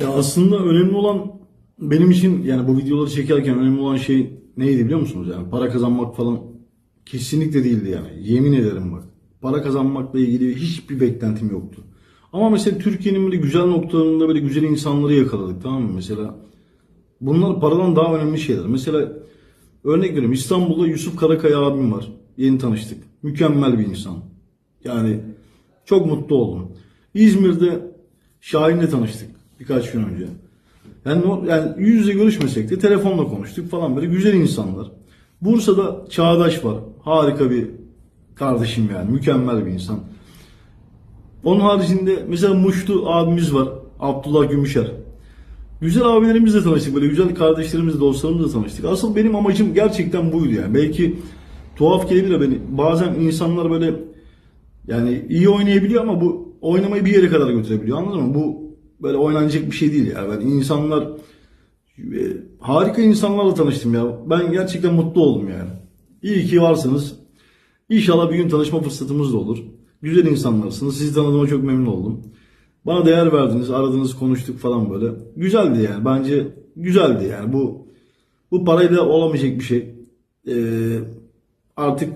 Ya aslında önemli olan benim için yani bu videoları çekerken önemli olan şey neydi biliyor musunuz? Yani para kazanmak falan kesinlikle değildi yani. Yemin ederim bak. Para kazanmakla ilgili hiçbir beklentim yoktu. Ama mesela Türkiye'nin böyle güzel noktalarında böyle güzel insanları yakaladık tamam mı? Mesela bunlar paradan daha önemli şeyler. Mesela örnek veriyorum İstanbul'da Yusuf Karakaya abim var. Yeni tanıştık. Mükemmel bir insan. Yani çok mutlu oldum. İzmir'de Şahin'le tanıştık birkaç gün önce. Yani, yani yüz yüze görüşmesek de telefonla konuştuk falan böyle güzel insanlar. Bursa'da Çağdaş var. Harika bir kardeşim yani. Mükemmel bir insan. Onun haricinde mesela Muşlu abimiz var. Abdullah Gümüşer. Güzel abilerimizle tanıştık. Böyle güzel kardeşlerimizle, dostlarımızla tanıştık. Asıl benim amacım gerçekten buydu yani. Belki tuhaf gelebilir beni. Bazen insanlar böyle yani iyi oynayabiliyor ama bu oynamayı bir yere kadar götürebiliyor. Anladın mı? Bu böyle oynanacak bir şey değil yani. Ben insanlar e, harika insanlarla tanıştım ya. Ben gerçekten mutlu oldum yani. İyi ki varsınız. İnşallah bir gün tanışma fırsatımız da olur. Güzel insanlarsınız. Sizi tanıdığıma çok memnun oldum. Bana değer verdiniz, aradınız, konuştuk falan böyle. Güzeldi yani. Bence güzeldi yani. Bu bu parayla olamayacak bir şey. Ee, artık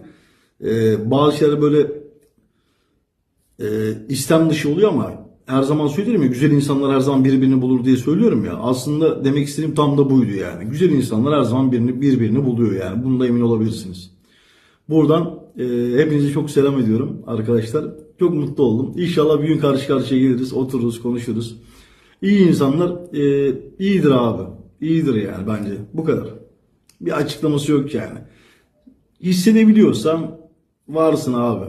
e, bazı şeyler böyle e, istem dışı oluyor ama her zaman söylüyorum ya güzel insanlar her zaman birbirini bulur diye söylüyorum ya. Aslında demek istediğim tam da buydu yani. Güzel insanlar her zaman birini birbirini buluyor yani. Bunda emin olabilirsiniz. Buradan e, hepinize çok selam ediyorum arkadaşlar. Çok mutlu oldum. İnşallah bir gün karşı karşıya geliriz, otururuz, konuşuruz. İyi insanlar e, iyidir abi. İyidir yani bence. Bu kadar. Bir açıklaması yok yani. Hissedebiliyorsan varsın abi.